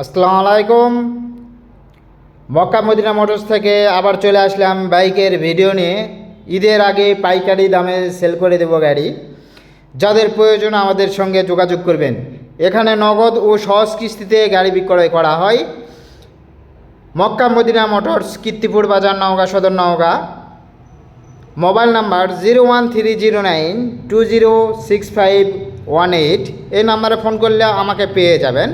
আসসালামু আলাইকুম। Mecca Medina motors থেকে আবার চলে আসলাম বাইকের ভিডিও নিয়ে। ঈদের আগে পাইকারি দামে সেল করে দেব গাড়ি। যাদের প্রয়োজন আমাদের সঙ্গে যোগাযোগ করবেন। এখানে নগদ ও সহজ কিস্তিতে গাড়ি বিক্রয় করা হয়। মক্কা মদিনা মোটরস, কীর্তিপুর বাজার, নওগাঁ সদর, Naogaon. Mobile number zero one three zero nine two zero six five one eight. এই নাম্বারে ফোন করলে আমাকে পেয়ে যাবেন।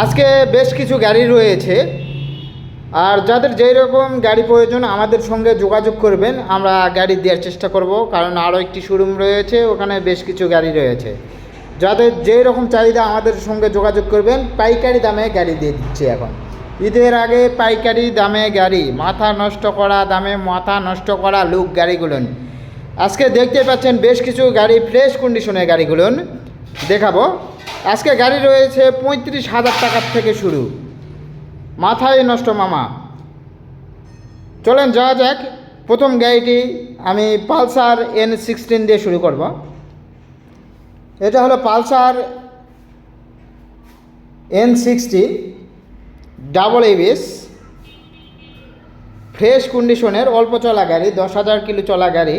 আজকে বেশ কিছু গাড়ি রয়েছে। আর যাদের যেই রকম গাড়ি প্রয়োজন আমাদের সঙ্গে যোগাযোগ করবেন, আমরা গাড়ি দেওয়ার চেষ্টা করব, কারণ আরও একটি শোরুম রয়েছে, ওখানে বেশ কিছু গাড়ি রয়েছে। যাদের যেই রকম চাহিদা আমাদের সঙ্গে যোগাযোগ করবেন, পাইকারি দামে গাড়ি দিয়ে দিচ্ছি এখন। ঈদের আগে পাইকারি দামে গাড়ি, মাথা নষ্ট করা দামে মাথা নষ্ট করা লুক গাড়িগুলো আজকে দেখতে পাচ্ছেন বেশ কিছু গাড়ি ফ্রেশ কন্ডিশনের গাড়িগুলো দেখাবো। আজকে গাড়ি রয়েছে পঁয়ত্রিশ হাজার টাকার থেকে শুরু। মাথায় নষ্ট মামা। চলেন যাওয়া যাক। প্রথম গাড়িটি আমি পালসার এন সিক্সটিন দিয়ে শুরু করব। এটা হলো Pulsar N sixteen double ABS fresh কন্ডিশনের অল্প চলা গাড়ি, দশ হাজার কিলো চলা গাড়ি।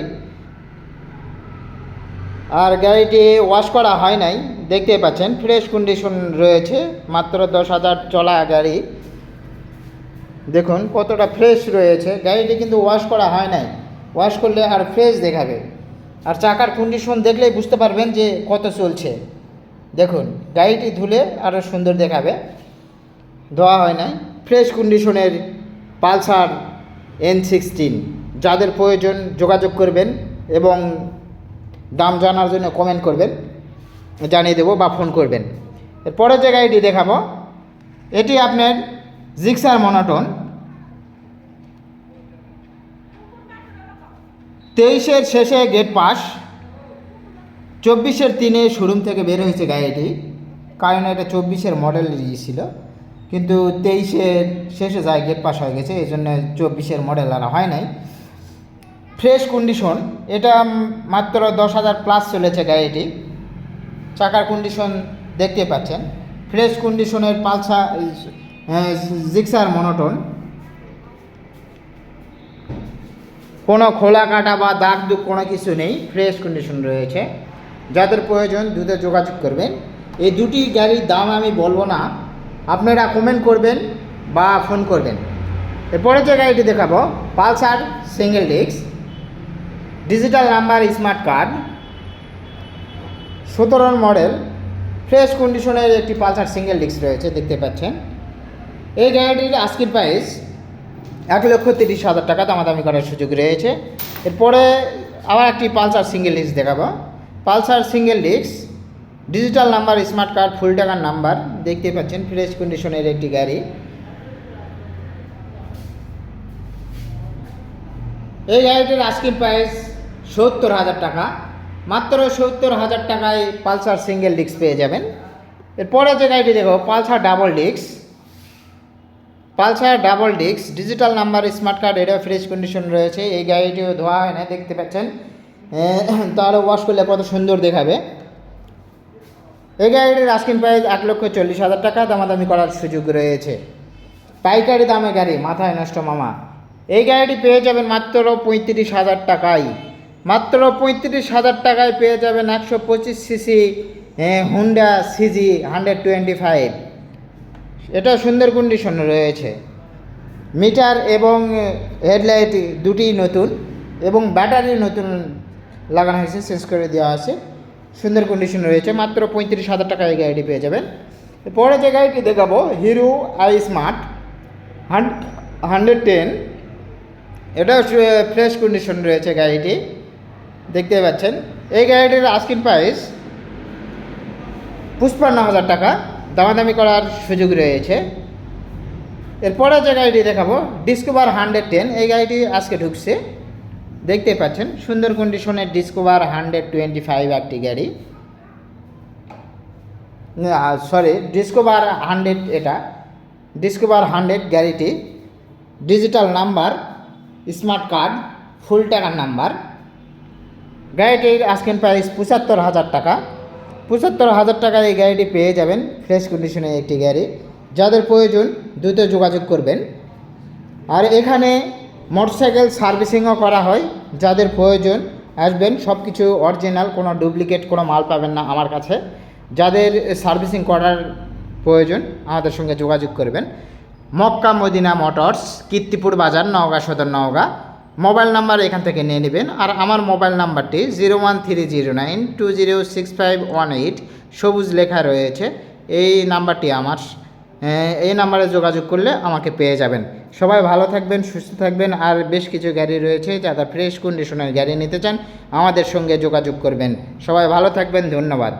আর গাড়িটি ওয়াশ করা হয় নাই দেখতে পাচ্ছেন ফ্রেশ কন্ডিশন রয়েছে, মাত্র দশ হাজার চলা গাড়ি। দেখুন কতটা ফ্রেশ রয়েছে, গাড়িটি কিন্তু ওয়াশ করা হয় নাই। ওয়াশ করলে আর ফ্রেশ দেখাবে। আর চাকার কন্ডিশন দেখলেই বুঝতে পারবেন যে কত চলছে। দেখুন, গাড়িটি ধুলে আরও সুন্দর দেখাবে। ধোয়া হয় নাই। ফ্রেশ কন্ডিশনের পালসার এন সিক্সটিন যাদের প্রয়োজন যোগাযোগ করবেন এবং দাম জানার জন্য কমেন্ট করবেন। জানিয়ে দেবো বা ফোন করবেন। এরপরে যে গাড়িটি দেখাবো, এটি আপনার জিক্সার মনোটন। তেইশের শেষে গেট পাস চব্বিশের তিনে শোরুম থেকে বের হয়েছে গাড়িটি। কারণ এটা চব্বিশের মডেল ছিল। কিন্তু তেইশের শেষে যায় গেট পাস হয়ে গেছে, এই জন্য চব্বিশের মডেল আর হয় নাই। ফ্রেশ কন্ডিশন এটা মাত্র দশ হাজার প্লাস চলেছে গাড়িটি। চাকার কন্ডিশন দেখতে পাচ্ছেন। ফ্রেশ কন্ডিশনের পালসা জিক্সার মনোটন কোনো খোলা কাটা বা দাগ দুগ কোনো কিছু নেই ফ্রেশ কন্ডিশন রয়েছে। যাদের প্রয়োজন দুধে যোগাযোগ করবেন। এই দুটি গাড়ির দাম আমি বলব না। আপনারা কমেন্ট করবেন বা ফোন করবেন। এরপরে যে গাড়িটি দেখাবো, Pulsar single disc digital number smart card সতেরো মডেল, ফ্রেশ কন্ডিশনের একটি পালসার সিঙ্গেল ডিস্ক রয়েছে, দেখতে পাচ্ছেন। এই গাড়িটির আজকের প্রাইস এক লক্ষ তিরিশ হাজার টাকা দামাদামি করার সুযোগ রয়েছে। এরপরে আবার একটি পালসার সিঙ্গেল ডিস্ক দেখাবো। Pulsar single disc digital number smart card full টাকার নাম্বার দেখতে পাচ্ছেন ফ্রেশ কন্ডিশনের একটি গাড়ি। এই গাড়িটির আজকের প্রাইস সত্তর হাজার টাকা। মাত্র সত্তর হাজার টাকায় পালসার সিঙ্গেল ডিস্ক পেয়ে যাবেন। এরপরে যে গাড়িটি দেখো, Pulsar double disc. Pulsar double disc, digital number, smart card এটা ফ্রেশ কন্ডিশন রয়েছে। এই গাড়িটিও ধোয়া হয় না দেখতে পাচ্ছেন। তাহলে ওয়াশ করলে কত সুন্দর দেখাবে। এই গাড়িটির আস্কিং প্রাইস এক লক্ষ চল্লিশ হাজার টাকা, দামাদামি করার সুযোগ রয়েছে। পাইকারি দামে গাড়ি, মাথায় নষ্ট মামা। এই গাড়িটি পেয়ে যাবেন মাত্র পঁয়ত্রিশ হাজার টাকায়। মাত্র পঁয়ত্রিশ হাজার টাকায় পেয়ে যাবেন একশো পঁচিশ CC Honda CG hundred twenty five এটা সুন্দর কন্ডিশন রয়েছে। মিটার এবং হেডলাইট দুটি নতুন এবং ব্যাটারি নতুন লাগানো হয়েছে চেঞ্জ করে দেওয়া আছে। সুন্দর কন্ডিশন রয়েছে, মাত্র পঁয়ত্রিশ হাজার টাকা এই গাড়িটি পেয়ে যাবেন। পরে যে গাড়িটি দেখাবো Hero I smart hundred ten এটাও ফ্রেশ কন্ডিশন রয়েছে গাড়িটি। দেখতে পাচ্ছেন। এই গাড়িটির আস্কিন প্রাইস পুষ্পান্ন হাজার টাকা। দামাদামি করার সুযোগ রয়েছে। এরপরে যে গাড়িটি দেখাবো ডিসকোভার হান্ড্রেড টেন এই গাড়িটি আজকে ঢুকছে। দেখতে পাচ্ছেন, সুন্দর কন্ডিশনের ডিসকোভার হান্ড্রেড টোয়েন্টি ফাইভ একটি গাড়ি। সরি ডিসকোভার হান্ড্রেড এটা। ডিসকোভার হান্ড্রেড গাড়িটি। Digital number smart card full টাকার নাম্বার গাড়িটির আজকের প্রাইস পঁচাত্তর হাজার টাকা। পঁচাত্তর হাজার টাকায় এই গাড়িটি পেয়ে যাবেন ফ্রেশ কন্ডিশনের একটি গাড়ি। যাদের প্রয়োজন, দ্রুত যোগাযোগ করবেন। আর এখানে মোটরসাইকেল সার্ভিসিংও করা হয়। যাদের প্রয়োজন, আসবেন। সব কিছু অরিজিনাল কোনো ডুপ্লিকেট কোনো মাল পাবেন না আমার কাছে। যাদের সার্ভিসিং করার প্রয়োজন, আমাদের সঙ্গে যোগাযোগ করবেন। মক্কা মদিনা মোটরস, কীর্তিপুর বাজার, নওগাঁ সদর নওগাঁ। মোবাইল নাম্বার এখান থেকে নিয়ে নেবেন। আর আমার মোবাইল নাম্বারটি zero one three zero nine two zero six five one eight, সবুজ লেখা রয়েছে। এই নাম্বারটি আমার এই নাম্বারে যোগাযোগ করলে আমাকে পেয়ে যাবেন। সবাই ভালো থাকবেন, সুস্থ থাকবেন। আর বেশ কিছু গাড়ি রয়েছে যারা ফ্রেশ কন্ডিশনের গাড়ি নিতে চান, আমাদের সঙ্গে যোগাযোগ করবেন। সবাই ভালো থাকবেন, ধন্যবাদ।